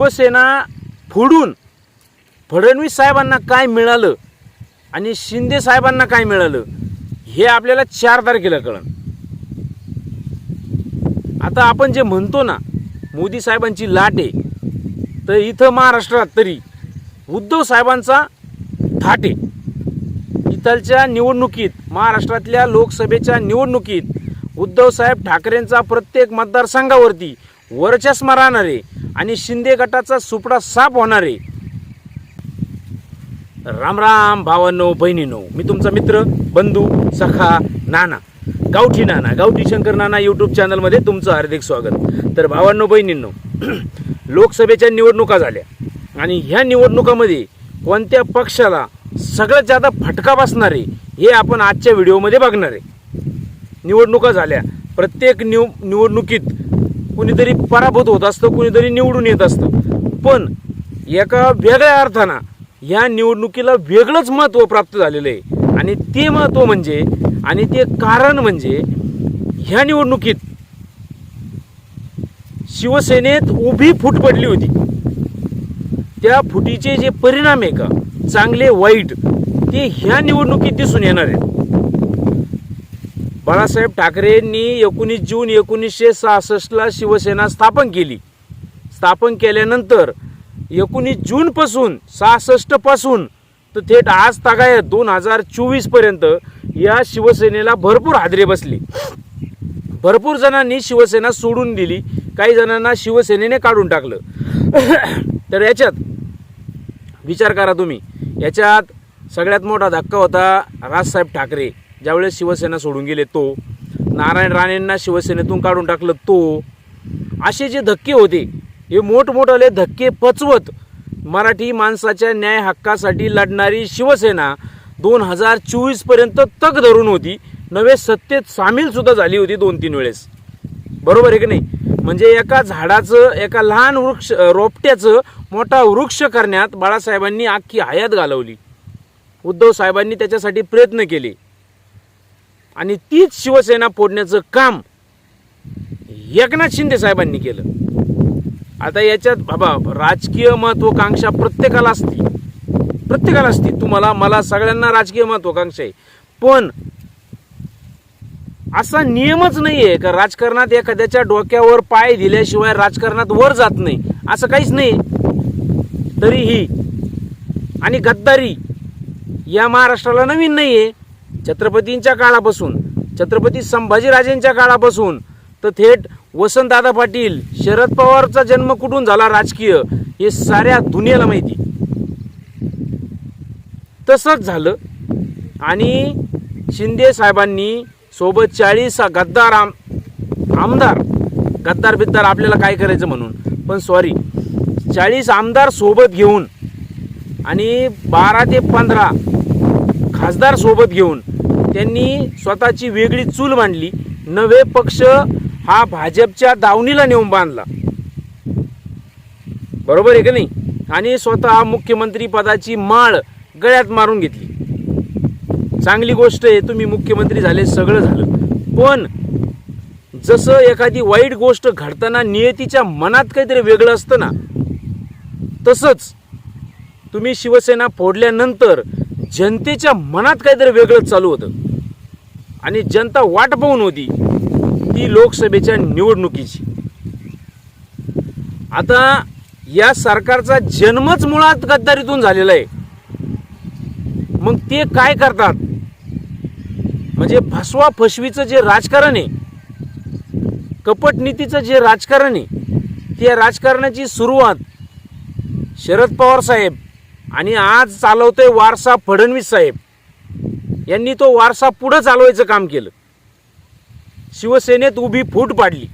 शिवसेना फोडून फडणवीस साहेबांना काय मिळालं आणि शिंदे साहेबांना काय मिळालं हे आपल्याला चार तारखेला कळण आता आपण जे म्हणतो ना मोदी साहेबांची लाट आहे तर इथं महाराष्ट्रात तरी उद्धव साहेबांचा थाट आहे. इथलच्या निवडणुकीत महाराष्ट्रातल्या लोकसभेच्या निवडणुकीत उद्धव साहेब ठाकरेंचा प्रत्येक मतदारसंघावरती वरचष्मा राहणारे आणि शिंदे गटाचा सुपडा साफ होणारे. राम राम भावांनो बहिणीनो मी तुमचा मित्र बंधू सखा नाना गावठी नाना गावठी शंकर नाना यूट्यूब चॅनलमध्ये तुमचं हार्दिक स्वागत. तर भावांनो बहिणींनो लोकसभेच्या निवडणुका झाल्या आणि ह्या निवडणुकामध्ये कोणत्या पक्षाला सगळ्यात जादा फटका बसणारे हे आपण आजच्या व्हिडिओमध्ये बघणार आहे. निवडणुका झाल्या. प्रत्येक निव निवडणुकीत कुणीतरी पराभूत होत असतं कुणीतरी निवडून येत असतं. पण एका वेगळ्या अर्थानं या निवडणुकीला वेगळंच महत्त्व प्राप्त झालेलं आहे. आणि ते महत्त्व म्हणजे आणि ते कारण म्हणजे ह्या निवडणुकीत शिवसेनेत उभी फूट पडली होती. त्या फुटीचे जे परिणाम आहे का चांगले वाईट ते ह्या निवडणुकीत दिसून येणार आहेत. बाळासाहेब ठाकरेंनी एकोणीस जून एकोणीसशे सहासष्टला शिवसेना स्थापन केली. स्थापन केल्यानंतर एकोणीस जूनपासून सहासष्टपासून तर थेट आज तागायत दोन हजार चोवीसपर्यंत या शिवसेनेला भरपूर हादरे बसले. भरपूर जणांनी शिवसेना सोडून दिली. काही जणांना शिवसेनेने काढून टाकलं. तर याच्यात विचार करा तुम्ही. याच्यात सगळ्यात मोठा धक्का होता राजसाहेब ठाकरे. ज्यावेळेस शिवसेना सोडून गेले तो नारायण राणेंना शिवसेनेतून काढून टाकलं तो असे जे धक्के होते हे मोठमोठाले धक्के पचवत मराठी माणसाच्या न्याय हक्कासाठी लढणारी शिवसेना दोन हजार चोवीसपर्यंत तग धरून होती. नवे सत्तेत सामीलसुद्धा झाली होती दोन तीन वेळेस. बरोबर आहे की नाही? म्हणजे एका झाडाचं एका लहान वृक्ष रोपट्याचं मोठा वृक्ष करण्यात बाळासाहेबांनी अख्खी हयात घालवली. उद्धव साहेबांनी त्याच्यासाठी प्रयत्न केले. आणि तीच शिवसेना फोडण्याचं काम एकनाथ शिंदे साहेबांनी केलं. आता याच्यात बाबा राजकीय महत्वाकांक्षा प्रत्येकाला असते. प्रत्येकाला असते. तुम्हाला मला सगळ्यांना राजकीय महत्वाकांक्षा आहे. पण असा नियमच नाही आहे का राजकारणात एखाद्याच्या डोक्यावर पाय दिल्याशिवाय राजकारणात वर जात नाही? असं काहीच नाही. तरीही आणि गद्दारी या महाराष्ट्राला नवीन नाही आहे छत्रपतींच्या काळापासून छत्रपती संभाजीराजेंच्या काळापासून तर थेट वसंतदादा पाटील शरद पवारचा जन्म कुठून झाला राजकीय हे साऱ्या दुनियेला माहिती. तसंच झालं. आणि शिंदे साहेबांनी सोबत चाळीस गद्दार आम आमदार गद्दार बिद्दार आपल्याला काय करायचं म्हणून. पण सॉरी चाळीस आमदार सोबत घेऊन आणि बारा ते पंधरा खासदार सोबत घेऊन त्यांनी स्वतःची वेगळी चूल मांडली नवे पक्ष हा भाजपच्या दावणीला नेऊन बांधला. बरोबर आहे का नाही? आणि स्वतः मुख्यमंत्री पदाची माळ गळ्यात मारून घेतली. चांगली गोष्ट आहे तुम्ही मुख्यमंत्री झाले सगळं झालं. पण जसं एखादी वाईट गोष्ट घडताना नियतीच्या मनात काहीतरी वेगळं असतं ना तसंच तुम्ही शिवसेना फोडल्यानंतर जनतेच्या मनात काहीतरी वेगळंच चालू होतं. आणि जनता वाट पाहून होती ती लोकसभेच्या निवडणुकीची. आता या सरकारचा जन्मच मुळात गद्दारीतून झालेला आहे. मग ते काय करतात? म्हणजे फसवा फसवीचं जे राजकारण आहे कपटनीतीचं जे राजकारण आहे त्या राजकारणाची सुरुवात शरद पवार साहेब आणि आज चालवतोय वारसा फडणवीस साहेब. यांनी तो वारसा पुढं चालवायचं काम केलं. शिवसेनेत उभी फूट पाडली.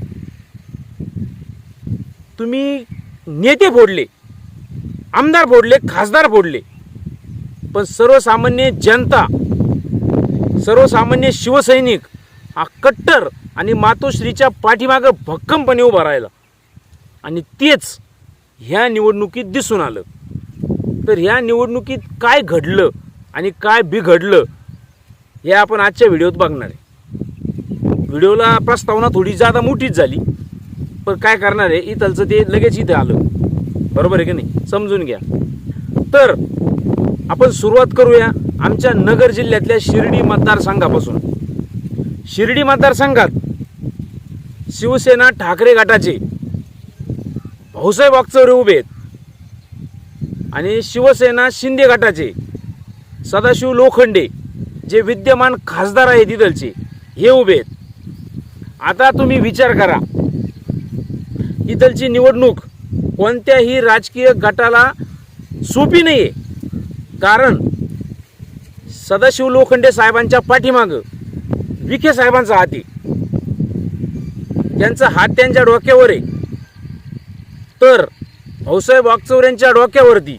तुम्ही नेते फोडले. आमदार फोडले खासदार फोडले. पण सर्वसामान्य जनता सर्वसामान्य शिवसैनिक हा कट्टर आणि मातोश्रीच्या पाठीमागं भक्कमपणे उभा राहिला. आणि तेच ह्या निवडणुकीत दिसून आलं. तर ह्या निवडणुकीत काय घडलं आणि काय बिघडलं हे आपण आजच्या व्हिडिओत बघणार आहे. व्हिडिओला प्रस्तावना थोडी जादा मोठीच झाली पण काय करणार आहे इथलचं ते लगेच इथं आलं. बरोबर आहे की नाही? समजून घ्या. तर आपण सुरुवात करूया आमच्या नगर जिल्ह्यातल्या शिर्डी मतदारसंघापासून. शिर्डी मतदारसंघात शिवसेना ठाकरे गटाचे भाऊसाहेब वागचौरे उभे आहेत. आणि शिवसेना शिंदे गटाचे सदाशिव लोखंडे जे विद्यमान खासदार आहेत इथलचे हे उभे आहेत. आता तुम्ही विचार करा इथलची निवडणूक कोणत्याही राजकीय गटाला सोपी नाही आहे कारण सदाशिव लोखंडे साहेबांच्या पाठीमागं विखे साहेबांचा हाती त्यांचा हात त्यांच्या डोक्यावर आहे. तर भाऊसाहेब वागचौऱ्यांच्या डोक्यावरती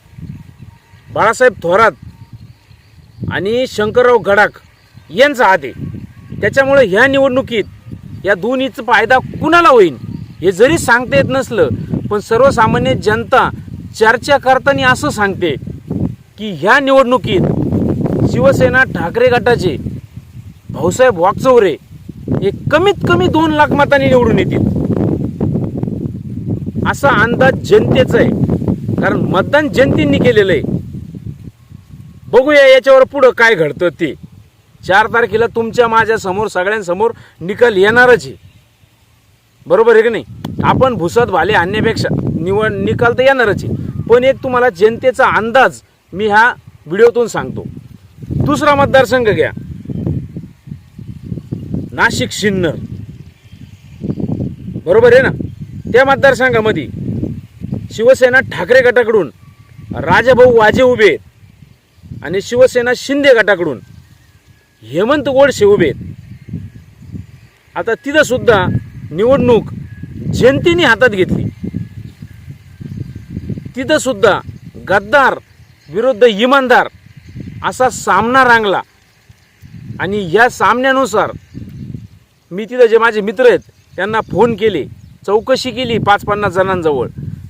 बाळासाहेब थोरात आणि शंकरराव गडाख यांचा हात आहे. त्याच्यामुळे ह्या निवडणुकीत या दोन्हीचा फायदा कुणाला होईल हे जरी सांगता येत नसलं पण सर्वसामान्य जनता चर्चा करताना असं सांगते की ह्या निवडणुकीत शिवसेना ठाकरे गटाचे भाऊसाहेब वागचौरे हे कमीत कमी दोन लाख मतांनी निवडून येतील. असा अंदाज जनतेचा आहे. कारण मतदान जनतेने केलेलं आहे. बघूया याच्यावर पुढं काय घडतं ते. चार तारखेला तुमच्या माझ्यासमोर सगळ्यांसमोर निकाल येणारच आहे. बरोबर आहे की नाही? आपण भुसत भाले आणण्यापेक्षा निवड निकाल तर येणारच आहे. पण एक तुम्हाला जनतेचा अंदाज मी ह्या व्हिडिओतून सांगतो. दुसरा मतदारसंघ घ्या. नाशिक सिन्नर. बरोबर आहे ना? त्या मतदारसंघामध्ये शिवसेना ठाकरे गटाकडून राजाभाऊ वाजे उभे आहेत आणि शिवसेना शिंदे गटाकडून हेमंत गोडसे उभे आहेत. आता तिथं सुद्धा निवडणूक जनतेने हातात घेतली. तिथं सुद्धा गद्दार विरुद्ध इमानदार असा सामना रांगला. आणि या सामन्यानुसार मी तिथं जे माझे मित्र आहेत त्यांना फोन केले. चौकशी केली पाच पन्नास जणांजवळ.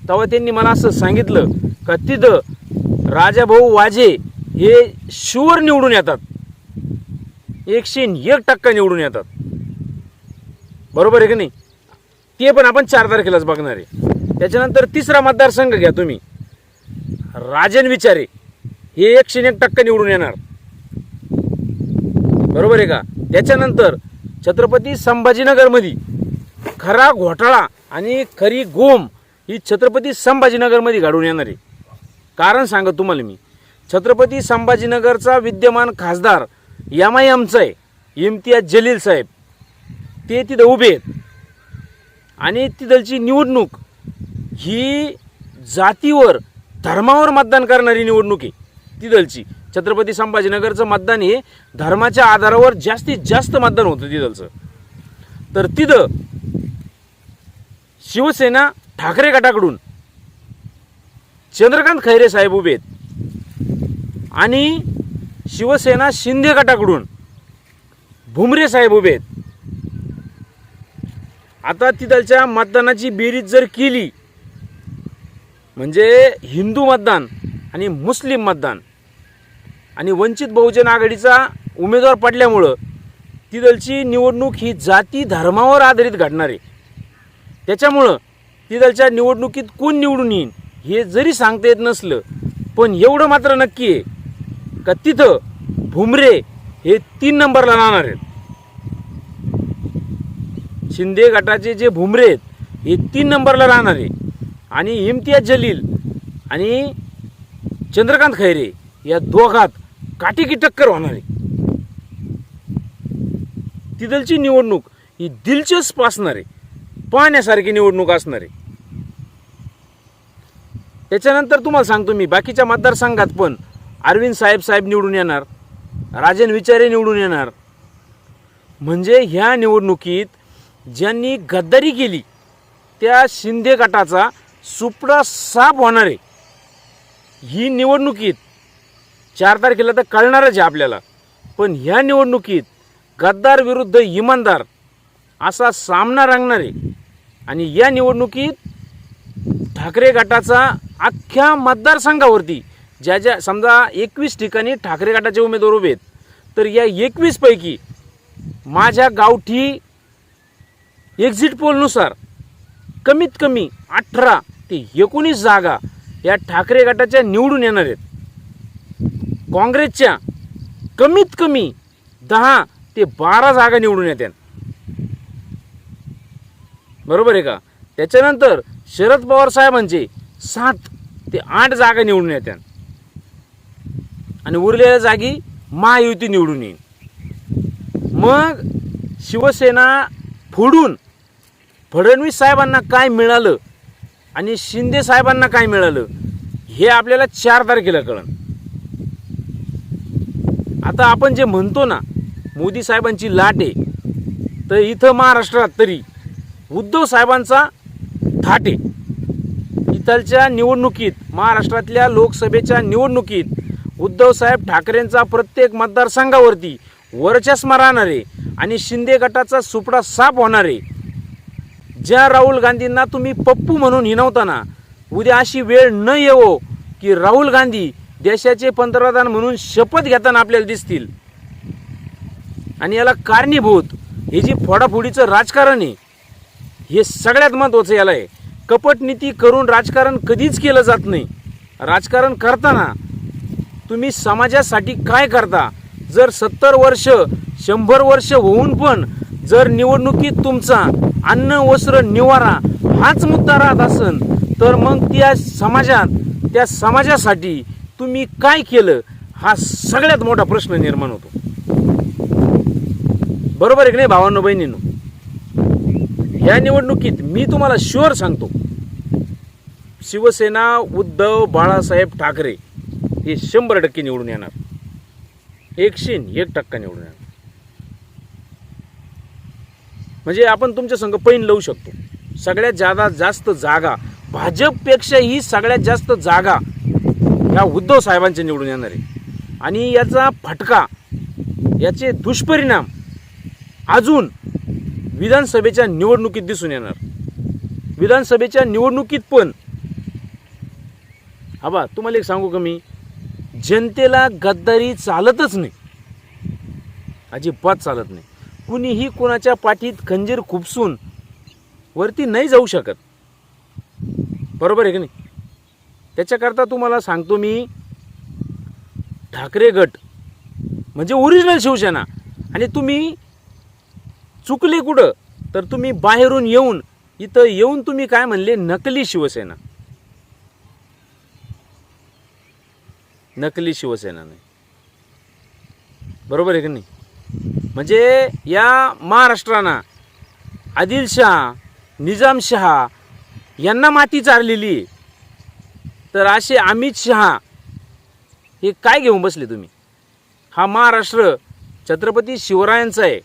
तेव्हा त्यांनी मला असं सांगितलं का तिथं राजाभाऊ वाजे हे शुअर निवडून येतात. एकशे एक टक्का निवडून येतात. बरोबर आहे का नाही? ते पण आपण चार तारखेलाच बघणार आहे. त्याच्यानंतर तिसरा मतदारसंघ घ्या तुम्ही. राजन विचारे हे एकशे एक टक्का निवडून येणार. बरोबर आहे का? त्याच्यानंतर छत्रपती संभाजीनगरमध्ये खरा घोटाळा आणि खरी गोम ही छत्रपती संभाजीनगरमध्ये घडून येणार आहे. कारण सांगत तुम्हाला मी. छत्रपती संभाजीनगरचा विद्यमान खासदार एम आय एमचा आहे इम्तियाज जलील साहेब. ते तिथं उभे आहेत. आणि तिथलची निवडणूक ही जातीवर धर्मावर मतदान करणारी निवडणूक आहे तिथलची. छत्रपती संभाजीनगरचं मतदान हे धर्माच्या आधारावर जास्तीत जास्त मतदान होतं तिथलचं. तर तिथं शिवसेना ठाकरे गटाकडून. चंद्रकांत खैरे साहेब उभे आहेत. आणि शिवसेना शिंदे गटाकडून भुमरे साहेब उभे आहेत. आता तिथलच्या मतदानाची बेरीज जर केली म्हणजे हिंदू मतदान आणि मुस्लिम मतदान आणि वंचित बहुजन आघाडीचा उमेदवार पडल्यामुळं तिथलची निवडणूक ही जाती धर्मावर आधारित घडणार आहे. त्याच्यामुळं तिथलच्या निवडणुकीत कोण निवडून येईन हे जरी सांगता येत नसलं पण एवढं मात्र नक्की आहे का तिथं भुमरे हे तीन नंबरला राहणार आहेत. शिंदे गटाचे जे भुमरे आहेत हे तीन नंबरला राहणार आहे. आणि इम्तियाज जलील आणि चंद्रकांत खैरे या दोघात काटेकी टक्कर होणार आहे. तिथलची निवडणूक ही दिलचस्प असणार आहे. पाहण्यासारखी निवडणूक असणार आहे. त्याच्यानंतर तुम्हाला सांगतो मी बाकीच्या मतदारसंघात पण अरविंद साहेब साहेब निवडून येणार राजन विचारे निवडून येणार. म्हणजे ह्या निवडणुकीत ज्यांनी गद्दारी केली त्या शिंदे गटाचा सुपडा साफ होणार आहे. ही निवडणुकीत चार तारखेला तर कळणारच आहे आपल्याला. पण ह्या निवडणुकीत गद्दार विरुद्ध इमानदार असा सामना रंगणार आहे. आणि या निवडणुकीत ठाकरे गटाचा अख्ख्या मतदारसंघावरती ज्या ज्या समजा एकवीस ठिकाणी ठाकरे गटाचे उमेदवार उभे आहेत तर या एकवीसपैकी माझ्या गावठी एक्झिट पोलनुसार कमीत कमी अठरा ते एकोणीस जागा या ठाकरे गटाच्या निवडून येणार आहेत. काँग्रेसच्या कमीत कमी दहा ते बारा जागा निवडून येत्या बरोबर आहे का? त्याच्यानंतर शरद पवार साहेबांचे सात ते आठ जागा निवडून येत्या. आणि उरलेल्या जागी महायुती निवडून येईल. मग शिवसेना फोडून फडणवीस साहेबांना काय मिळालं आणि शिंदे साहेबांना काय मिळालं हे आपल्याला चार तारखेला कळन. आता आपण जे म्हणतो ना मोदी साहेबांची लाट आहे तर इथं महाराष्ट्रात तरी उद्धव साहेबांचा थाटे. इथलच्या निवडणुकीत महाराष्ट्रातल्या लोकसभेच्या निवडणुकीत उद्धव साहेब ठाकरेंचा प्रत्येक मतदारसंघावरती वर्चस्व राहणारे आणि शिंदे गटाचा सुपडा साफ होणारे. ज्या राहुल गांधींना तुम्ही पप्पू म्हणून हिनवताना उद्या अशी वेळ न येवो की राहुल गांधी देशाचे पंतप्रधान म्हणून शपथ घेताना आपल्याला दिसतील. आणि याला कारणीभूत हे जी फोडाफोडीचं राजकारण आहे हे सगळ्यात महत्त्वाचं याला आहे. कपटनीती करून राजकारण कधीच केलं जात नाही. राजकारण करताना तुम्ही समाजासाठी काय करता? जर सत्तर वर्ष शंभर वर्ष होऊन पण जर निवडणुकीत तुमचा अन्न वस्त्र निवारा हाच मुद्दा राहत असन तर मग त्या समाजात त्या समाजासाठी तुम्ही काय केलं? हा सगळ्यात मोठा प्रश्न निर्माण होतो. बरोबर आहे की नाही भावांनो बहिणींनो? या निवडणुकीत मी तुम्हाला शुअर सांगतो शिवसेना उद्धव बाळासाहेब ठाकरे हे शंभर टक्के निवडून येणार. एकशे एक टक्का निवडून येणार. म्हणजे आपण तुमच्या संघ पैन लावू शकतो. सगळ्यात जादा जास्त जागा भाजपपेक्षाही सगळ्यात जास्त जागा या उद्धव साहेबांच्या निवडून येणार आहे. आणि याचा फटका याचे दुष्परिणाम अजून विधानसभेच्या निवडणुकीत दिसून येणार. विधानसभेच्या निवडणुकीत पण हा तुम्हाला एक सांगू का मी? जनतेला गद्दारी चालतच नाही. अजिबात चालत नाही. कुणीही कोणाच्या पाठीत खंजीर खुपसून वरती नाही जाऊ शकत. बरोबर आहे की नाही? त्याच्याकरता तुम्हाला सांगतो मी ठाकरे गट म्हणजे ओरिजिनल शिवसेना. आणि तुम्ही चुकले कुठं? तर तुम्ही बाहेरून येऊन इथं येऊन तुम्ही काय म्हणले? नकली शिवसेना. नकली शिवसेना नाही. बरोबर आहे की नाही? म्हणजे या महाराष्ट्रानं आदिलशहा निजामशहा यांना माती चारलेली आहे. तर असे अमित शहा हे काय घेऊन बसले तुम्ही? हा महाराष्ट्र छत्रपती शिवरायांचा आहे.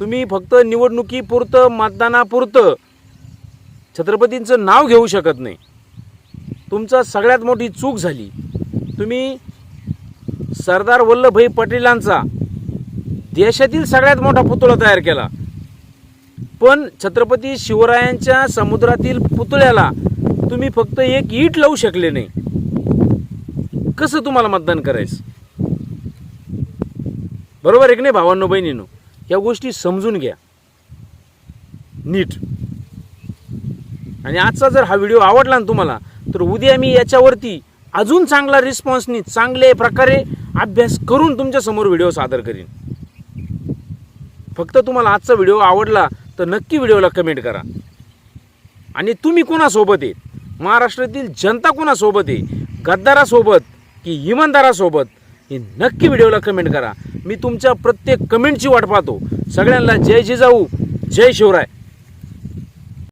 तुम्ही फक्त निवडणुकीपुरतं मतदानापुरतं छत्रपतींचं नाव घेऊ शकत नाही. तुमचा सगळ्यात मोठी चूक झाली. तुम्ही सरदार वल्लभभाई पटेलांचा देशातील सगळ्यात मोठा पुतळा तयार केला. पण छत्रपती शिवरायांच्या समुद्रातील पुतळ्याला तुम्ही फक्त एक ईट लावू शकले नाही. कसं तुम्हाला मतदान करायचं? बरोबर एक नाही भावांनो बहिणीनो? या गोष्टी समजून घ्या. नीट. आणि आजचा जर हा व्हिडिओ आवडला ना तुम्हाला तर उद्या मी याच्यावरती अजून चांगला रिस्पॉन्सनी चांगले प्रकारे अभ्यास करून तुमच्यासमोर व्हिडिओ सादर करीन. फक्त तुम्हाला आजचा व्हिडिओ आवडला तर नक्की व्हिडिओला कमेंट करा. आणि तुम्ही कोणासोबत आहे? महाराष्ट्रातील जनता कोणासोबत आहे? गद्दारासोबत की इमानदारासोबत? हे नक्की व्हिडिओला कमेंट करा. मी तुमच्या प्रत्येक कमेंटची वाट पाहतो. सगळ्यांना जय जिजाऊ जय शिवराय.